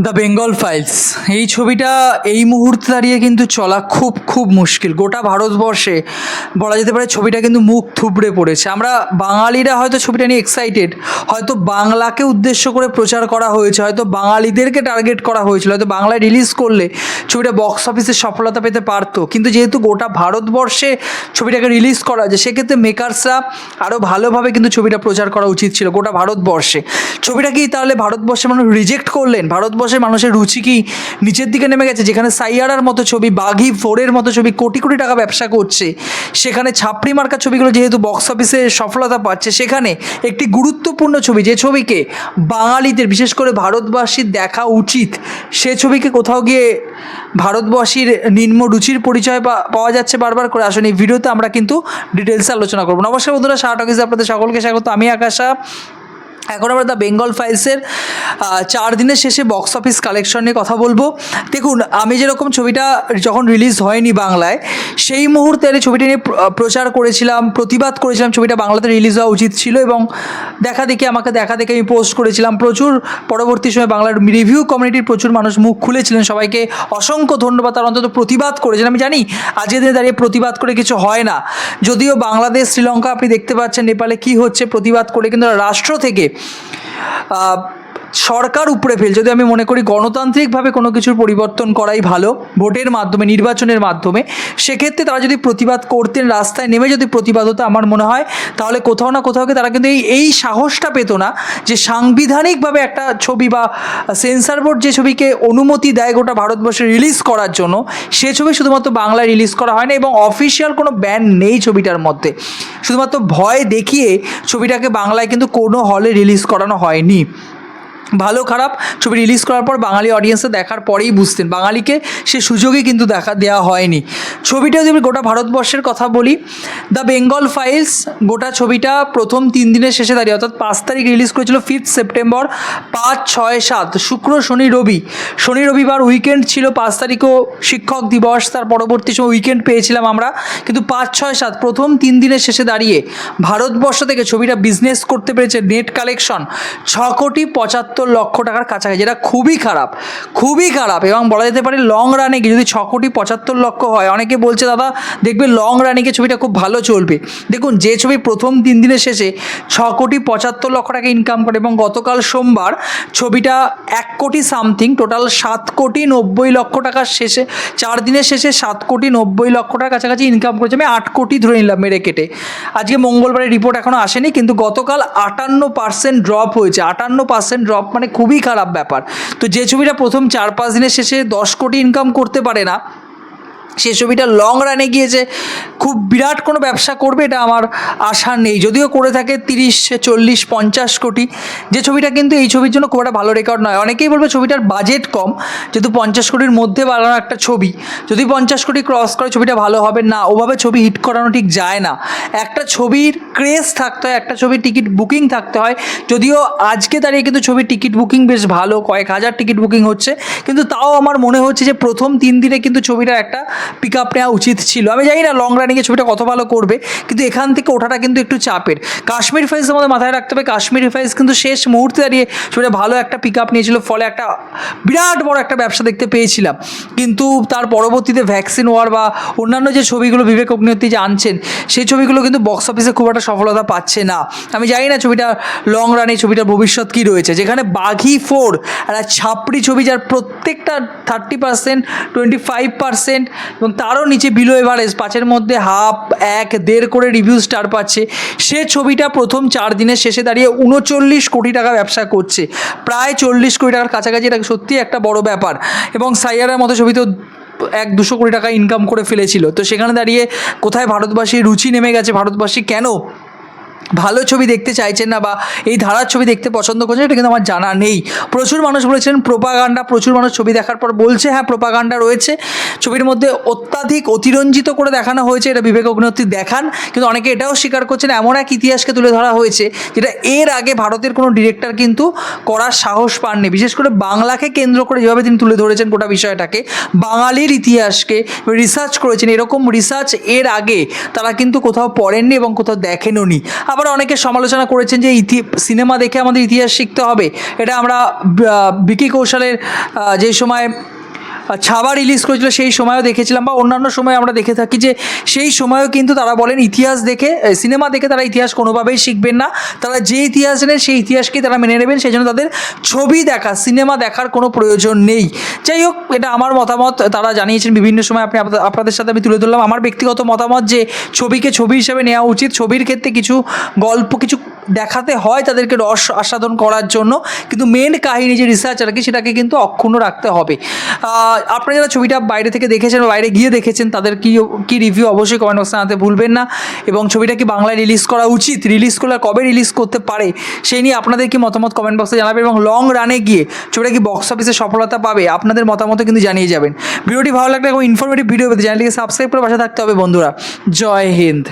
The Bengal files এই ছবিটা এই মুহূর্তে দাঁড়িয়ে কিন্তু চলা খুব খুব মুশকিল। গোটা ভারতবর্ষে বলা যেতে পারে ছবিটা কিন্তু মুখ থুবড়ে পড়েছে। আমরা বাঙালিরা হয়তো ছবিটা নিয়ে এক্সাইটেড হয়তো বাংলাকে উদ্দেশ্য করে প্রচার করা হয়েছে, হয়তো বাঙালিদেরকে টার্গেট করা হয়েছিল, হয়তো বাংলায় রিলিজ করলে ছবিটা বক্স অফিসে সফলতা পেতে পারতো। কিন্তু যেহেতু গোটা ভারতবর্ষে ছবিটাকে রিলিজ করা হয়েছে, সেক্ষেত্রে মেকার্সরা আরও ভালোভাবে কিন্তু ছবিটা প্রচার করা উচিত ছিল গোটা ভারতবর্ষে। ছবিটা কি তাহলে ভারতবর্ষের মানুষ রিজেক্ট করলেন? ভারতবর্ষের মানুষের রুচি কি নিচের দিকে নেমে গেছে? যেখানে সাইয়ারার মতো ছবি, বাঘি ফোরের মতো ছবি কোটি কোটি টাকা ব্যবসা করছে, সেখানে ছাপড়ি মার্কা ছবিগুলো যেহেতু বক্স অফিসে সফলতা পাচ্ছে, সেখানে একটি গুরুত্বপূর্ণ ছবি, যে ছবিকে বাঙালিদের, বিশেষ করে ভারতবাসীর দেখা উচিত, সে ছবিকে কোথাও গিয়ে ভারতবাসীর নিম্ন রুচির পরিচয় পাওয়া যাচ্ছে বারবার করে আসলে এই ভিডিওতে আমরা কিন্তু ডিটেলসে আলোচনা করব। নমস্কার বন্ধুরা শাহ টকিজে আপনাদের সকলকে স্বাগত। আমি আকাশা এখন আমরা দ্য বেঙ্গল ফাইলসের চার দিনের শেষে বক্স অফিস কালেকশন নিয়ে কথা বলব। দেখুন, আমি যেরকম ছবিটা যখন রিলিজ হয়নি বাংলায়, সেই মুহূর্তে আমি ছবিটা নিয়ে প্রচার করেছিলাম, প্রতিবাদ করেছিলাম, ছবিটা বাংলাতে রিলিজ হওয়া উচিত ছিল এবং দেখা দেখে, আমাকে দেখা দেখে আমি পোস্ট করেছিলাম। প্রচুর পরবর্তী সময় বাংলার রিভিউ কমিউনিটির প্রচুর মানুষ মুখ খুলেছিলেন। সবাইকে অসংখ্য ধন্যবাদ। তার অন্তত প্রতিবাদ করেছেন। আমি জানি, আজকের দিনে দাঁড়িয়ে প্রতিবাদ করে কিছু হয় না। যদিও বাংলাদেশ, শ্রীলঙ্কা আপনি দেখতে পাচ্ছেন, নেপালে কি হচ্ছে প্রতিবাদ করে, কিন্তু রাষ্ট্র থেকে Uh, সরকার উপরে ফেল। যদি আমি মনে করি গণতান্ত্রিকভাবে কোনো কিছুর পরিবর্তন করাই ভালো, ভোটের মাধ্যমে, নির্বাচনের মাধ্যমে, সেক্ষেত্রে তারা যদি প্রতিবাদ করতেন, রাস্তায় নেমে যদি প্রতিবাদ হতো আমার মনে হয়, তাহলে কোথাও না কোথাও তারা কিন্তু এই এই সাহসটা পেত না যে সাংবিধানিকভাবে একটা ছবি বা সেন্সার বোর্ড যে ছবিকে অনুমতি দেয় গোটা ভারতবর্ষে রিলিজ করার জন্য, সে ছবি শুধুমাত্র বাংলায় রিলিজ করা হয় না এবং অফিসিয়াল কোনো ব্যান নেই ছবিটার মধ্যে। শুধুমাত্র ভয় দেখিয়ে ছবিটাকে বাংলায় কিন্তু কোনো হলে রিলিজ করানো হয়নি। ভালো খারাপ ছবি রিলিজ করার পর বাঙালি অডিয়েন্সে দেখার পরেই বুঝতেন। বাঙালিকে সে সুযোগই কিন্তু দেখা দেওয়া হয়নি। ছবিটা যদি গোটা ভারতবর্ষের কথা বলি দ্য বেঙ্গল ফাইলস গোটা ছবিটা প্রথম তিন দিনের শেষে দাঁড়িয়ে, অর্থাৎ পাঁচ তারিখ রিলিজ করেছিল ফিফথ সেপ্টেম্বর পাঁচ, ছয়, সাত, শুক্র, শনি, রবি। শনি রবিবার উইকেন্ড ছিল, পাঁচ তারিখও শিক্ষক দিবস, তার পরবর্তী সময় উইকেন্ড পেয়েছিলাম আমরা। কিন্তু পাঁচ, ছয়, সাত প্রথম তিন দিনের শেষে দাঁড়িয়ে ভারতবর্ষ থেকে ছবিটা বিজনেস করতে পেরেছে নেট কালেকশন ছ কোটি পঁচাত্তর লক্ষ টাকার কাছাকাছি, যেটা খুবই খারাপ খুবই খারাপ। এবং বলা যেতে পারে লং রানে যদি ছ কোটি পঁচাত্তর লক্ষ হয়, অনেকে বলছে, দাদা, দেখবে লং রানে ছবিটা খুব ভালো চলবে। দেখুন, যে ছবি প্রথম তিন দিনের শেষে ছ কোটি পঁচাত্তর লক্ষ টাকা ইনকাম করে এবং গতকাল সোমবার ছবিটা এক কোটি সামথিং টোটাল সাত কোটি নব্বই লক্ষ টাকার শেষে, চার দিনের শেষে সাত কোটি নব্বই লক্ষ টাকার কাছাকাছি ইনকাম করেছে। আমি আট কোটি ধরে নিলাম মেরে কেটে। আজকে মঙ্গলবারের রিপোর্ট এখনও আসেনি, কিন্তু গতকাল আটান্ন পার্সেন্ট ড্রপ হয়েছে, আটান্ন পার্সেন্ট ড্রপ মানে খুবই খারাপ ব্যাপার। তো যে ছবিটা প্রথম চার পাঁচ দিনের শেষে দশ কোটি ইনকাম করতে পারে না সে ছবিটা লং রানে গিয়েছে খুব বিরাট কোনো ব্যবসা করবে, এটা আমার আশা নেই। যদিও করে থাকে তিরিশ, চল্লিশ, পঞ্চাশ কোটি, যে ছবিটা কিন্তু এই ছবির জন্য খুব একটা ভালো রেকর্ড নয়। অনেকেই বলবে ছবিটার বাজেট কম, যেহেতু পঞ্চাশ কোটির মধ্যে বানানো একটা ছবি, যদি পঞ্চাশ কোটি ক্রস করে ছবিটা ভালো হবে, না, ওভাবে ছবি হিট করানো ঠিক যায় না। একটা ছবির ক্রেজ থাকতে হয়, একটা ছবির টিকিট বুকিং থাকতে হয়। যদিও আজকে দাঁড়িয়ে কিন্তু ছবির টিকিট বুকিং বেশ ভালো, কয়েক হাজার টিকিট বুকিং হচ্ছে, কিন্তু তাও আমার মনে হচ্ছে যে প্রথম তিন দিনে কিন্তু ছবিটার একটা পিক আপ নেওয়া উচিত ছিল। আমি জানি না লং রানিংয়ে ছবিটা কত ভালো করবে, কিন্তু এখান থেকে ওঠাটা কিন্তু একটু চাপের। কাশ্মীর ফাইলস আমাদের মাথায় রাখতে হবে। কাশ্মীর ফাইলস কিন্তু শেষ মুহূর্তে দাঁড়িয়ে ছবিটা ভালো একটা পিক আপ নিয়েছিল, ফলে একটা বিরাট বড় একটা ব্যবসা দেখতে পেয়েছিলাম। কিন্তু তার পরবর্তীতে ভ্যাকসিন ওয়ার বা অন্যান্য যে ছবিগুলো বিবেক অগ্নিহত্রী যে আনছেন, সেই ছবিগুলো কিন্তু বক্স অফিসে খুব একটা সফলতা পাচ্ছে না। আমি জানি না ছবিটা লং রানে ছবিটার ভবিষ্যৎ কী রয়েছে। যেখানে বাঘি ফোর একটা ছাপড়ি ছবি, যার প্রত্যেকটা thirty percent twenty five percent এবং তারও নিচে বিলো এভারেজ। পাঁচের মধ্যে হাফ, এক, দেড় করে রিভিউ স্টার পাচ্ছে। সে ছবিটা প্রথম চার দিনের শেষে দাঁড়িয়ে উনচল্লিশ কোটি টাকা ব্যবসা করছে। প্রায় চল্লিশ কোটি টাকার কাছাকাছি এটা সত্যি একটা বড় ব্যাপার। এবং সাইয়ারের মতো ছবি তো এক দুশো কোটি টাকা ইনকাম করে ফেলেছিল। তো সেখানে দাঁড়িয়ে কোথায় ভারতবাসীর রুচি নেমে গেছে, ভারতবাসী কেন ভালো ছবি দেখতে চাইছেন না বা এই ধারার ছবি দেখতে পছন্দ করছেন, এটা কিন্তু আমার জানা নেই। প্রচুর মানুষ বলেছেন প্রোপাগান্ডা, প্রচুর মানুষ ছবি দেখার পর বলছে হ্যাঁ প্রোপাগান্ডা রয়েছে। ছবির মধ্যে অত্যাধিক অতিরঞ্জিত করে দেখানো হয়েছে, এটা বিবেক অগ্নিহোত্রী দেখান। কিন্তু অনেকে এটাও স্বীকার করছেন, এমন এক ইতিহাসকে তুলে ধরা হয়েছে, যেটা এর আগে ভারতের কোনো ডিরেক্টর কিন্তু করার সাহস পাননি। বিশেষ করে বাংলাকে কেন্দ্র করে যেভাবে তিনি তুলে ধরেছেন গোটা বিষয়টাকে, বাঙালির ইতিহাসকে রিসার্চ করেছেন, এরকম রিসার্চ এর আগে তারা কিন্তু কোথাও পড়েননি এবং কোথাও দেখেনও নি। আবার অনেকে সমালোচনা করেছেন যে ইতি, সিনেমা দেখে আমাদের ইতিহাস শিখতে হবে। এটা আমরা বিকি কৌশলের যে সময় ছাবা রিলিজ করেছিল, সেই সময়ও দেখেছিলাম বা অন্যান্য সময় আমরা দেখে থাকি যে সেই সময়ও কিন্তু তারা বলেন ইতিহাস দেখে সিনেমা দেখে তারা ইতিহাস কোনোভাবেই শিখবেন না। তারা যে ইতিহাস জানেন সেই ইতিহাসকেই তারা মেনে নেবেন সেই জন্য তাদের ছবি দেখা সিনেমা দেখার কোনো প্রয়োজন নেই। যাই হোক, এটা আমার মতামত, তারা জানিয়েছেন বিভিন্ন সময় আপনি, আপনাদের- সাথে আমি তুলে ধরলাম। আমার ব্যক্তিগত মতামত যে ছবিকে ছবি হিসেবে নেওয়া উচিত, ছবির ক্ষেত্রে কিছু গল্প, কিছু দেখাতে হয় তাদেরকে রস আস্বাদন করার জন্য। কিন্তু মেন কাহিনী যে রিসার্চ আর কি, সেটাকে কিন্তু অক্ষুণ্ণ রাখতে হবে। আপনারা যারা ছবিটা বাইরে থেকে দেখেছেন বাইরে গিয়ে দেখেছেন, তাদের কি কি রিভিউ অবশ্যই কমেন্ট বক্সে জানাতে ভুলবেন না। এবং ছবিটা কি বাংলায় রিলিজ করা উচিত? রিলিজ করলে কবে রিলিজ করতে পারে? সেই নিয়ে আপনাদের কি মতামত কমেন্ট বক্সে জানাবেন এবং লং রানে গিয়ে ছবিটা কি বক্স অফিসে সফলতা পাবে? আপনাদের মতামত কিন্তু জানিয়ে যাবেন। ভিডিওটি ভালো লাগলে এবং ইনফরমেটিভ ভিডিও পেতে চ্যানেলটিকে সাবস্ক্রাইব করে পাশে থাকতে হবে বন্ধুরা। জয় হিন্দ।